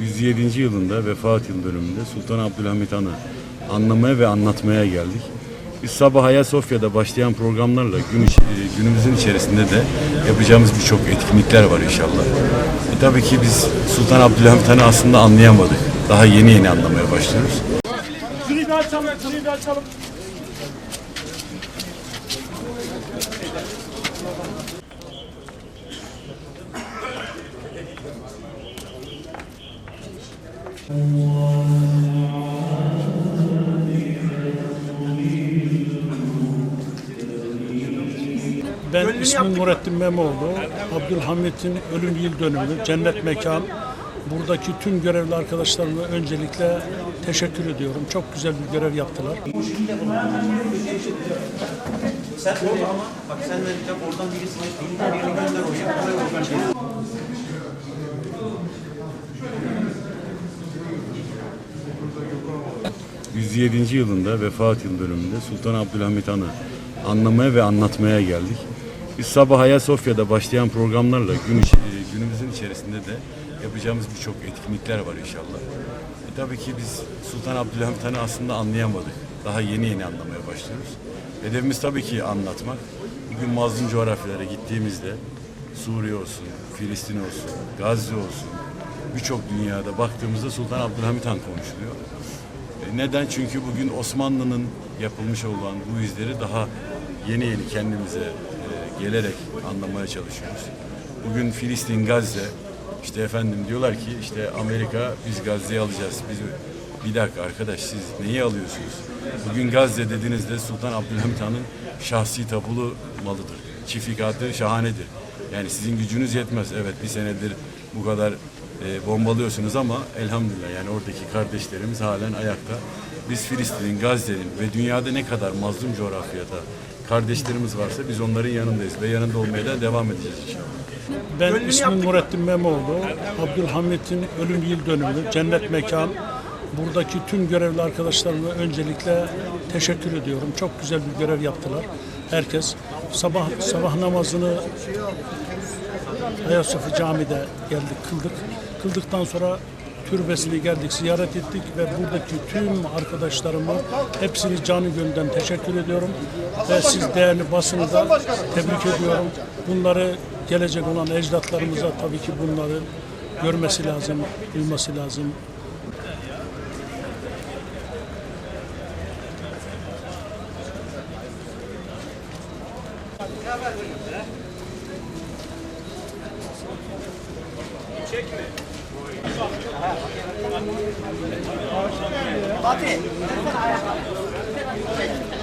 107. yılında vefat yıl dönümünde Sultan Abdülhamit Han'ı anlamaya ve anlatmaya geldik. Biz sabah Ayasofya'da başlayan programlarla gün, e, günümüzün içerisinde de yapacağımız birçok etkinlikler var inşallah. E, tabii ki biz Sultan Abdülhamit Han'ı aslında anlayamadık. Daha yeni yeni anlamaya başlıyoruz. Şurayı bir açalım, şurayı bir açalım. Ben ismim Nurettin Memoğlu. Abdülhamit'in ölüm yıl dönümü, cennet mekan. Buradaki tüm görevli arkadaşlarıma öncelikle teşekkür ediyorum. Çok güzel bir görev yaptılar. Sen oradan oraya. 107. yılında vefat yıl dönümünde Sultan Abdülhamit Han'ı anlamaya ve anlatmaya geldik. Biz sabah Ayasofya'da başlayan programlarla gün e, günümüzün içerisinde de yapacağımız birçok etkinlikler var inşallah. E, tabii ki biz Sultan Abdülhamit Han'ı aslında anlayamadık. Daha yeni yeni anlamaya başlıyoruz. Hedefimiz tabii ki anlatmak. Bugün mazlum coğrafyalara gittiğimizde Suriye olsun, Filistin olsun, Gazze olsun birçok dünyada baktığımızda Sultan Abdülhamit Han konuşuluyor. Neden? Çünkü bugün Osmanlı'nın yapılmış olan bu izleri daha yeni yeni kendimize e, gelerek anlamaya çalışıyoruz. Bugün Filistin, Gazze, işte efendim diyorlar ki işte Amerika biz Gazze'yi alacağız. Biz bir dakika arkadaş siz neyi alıyorsunuz? Bugün Gazze dediğinizde Sultan Abdülhamit Han'ın şahsi tapulu malıdır. Çifikatı şahanedir. Yani sizin gücünüz yetmez. Evet bir senedir bu kadar e, bombalıyorsunuz ama elhamdülillah yani oradaki kardeşlerimiz halen ayakta. Biz Filistin'in, Gazze'nin ve dünyada ne kadar mazlum coğrafyada kardeşlerimiz varsa biz onların yanındayız ve yanında olmaya da devam edeceğiz inşallah. Ben ismim Nurettin Memoğlu. Abdülhamit'in ölüm yıl dönümü, cennet mekan. Buradaki tüm görevli arkadaşlarıma öncelikle teşekkür ediyorum. Çok güzel bir görev yaptılar. Herkes sabah sabah namazını Ayasofya Camii'de geldik, kıldık. Kıldıktan sonra türbesine geldik, ziyaret ettik ve buradaki tüm arkadaşlarıma hepsini canı gönülden teşekkür ediyorum. Ve siz değerli basını da tebrik ediyorum. Bunları gelecek olan ecdatlarımıza tabii ki bunları görmesi lazım, duyması lazım, Gracias. Çekme. Fatih, sen ayağa